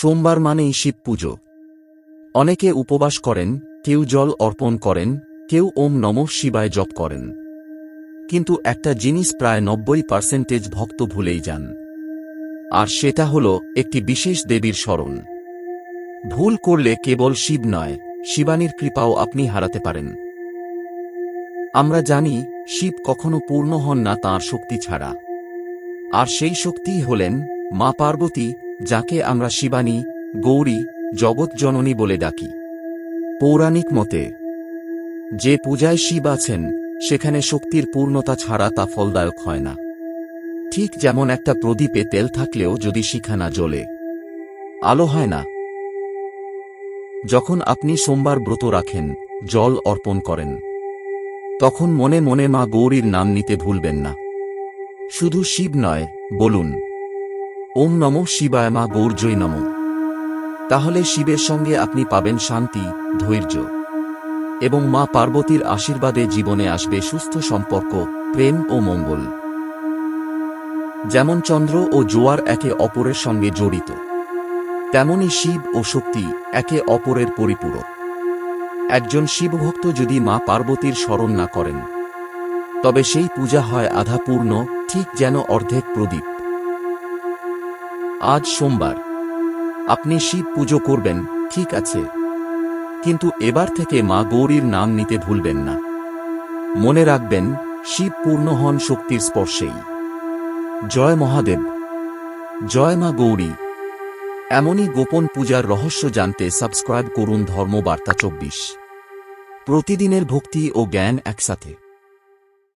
সোমবার মানেই শিব পুজো। অনেকে উপবাস করেন, কেউ জল অর্পণ করেন, কেউ ওম নমঃ শিবায় জপ করেন। কিন্তু একটা জিনিস প্রায় নব্বই পার্সেন্টেজ ভক্ত ভুলেই যান। আর সেটা হল একটি বিশেষ দেবীর স্মরণ। ভুল করলে কেবল শিব নয়, শিবানীর কৃপাও আপনি হারাতে পারেন। আমরা জানি, শিব কখনো পূর্ণ হন না তাঁর শক্তি ছাড়া। আর সেই শক্তিই হলেন মা পার্বতী যাকে আমরা শিবানী, গৌরী, জগৎ জননী বলে ডাকি। পৌরাণিক মতে, যে পূজায় শিব আছেন, সেখানে শক্তির পূর্ণতা ছাড়া তা ফলদায়ক হয় না। ঠিক যেমন একটা প্রদীপে তেল থাকলেও যদি শিখা না জ্বলে, আলো হয় না। যখন আপনি সোমবার ব্রত রাখেন, জল অর্পণ করেন, তখন মনে মনে মা গৌরীর নাম নিতে ভুলবেন না। শুধু শিব নয়, বলুন ওম নম শিবায় মা গৌরজয় নম। তাহলে শিবের সঙ্গে আপনি পাবেন শান্তি, ধৈর্য। এবং মা পার্বতীর আশীর্বাদে জীবনে আসবে সুস্থ সম্পর্ক, প্রেম ও মঙ্গল। যেমন চন্দ্র ও জোয়ার একে অপরের সঙ্গে জড়িত, তেমনি শিব ও শক্তি একে অপরের পরিপূরক। একজন শিবভক্ত যদি মা পার্বতীর স্মরণ না করেন, তবে সেই পূজা হয় আধা পূর্ণ ঠিক যেন অর্ধেক প্রদীপ। আজ সোমবার। আপনি শিব পুজো করবেন, ঠিক আছে। কিন্তু এবার থেকে মা গৌরীর নাম নিতে ভুলবেন না। মনে রাখবেন, শিব পূর্ণ হন শক্তির স্পর্শেই। জয় মহাদেব। জয় মা গৌরী। এমনই গোপন পূজার রহস্য জানতে সাবস্ক্রাইব করুন ধর্মবার্তা চব্বিশ। প্রতিদিনের ভক্তি ও জ্ঞান একসাথে।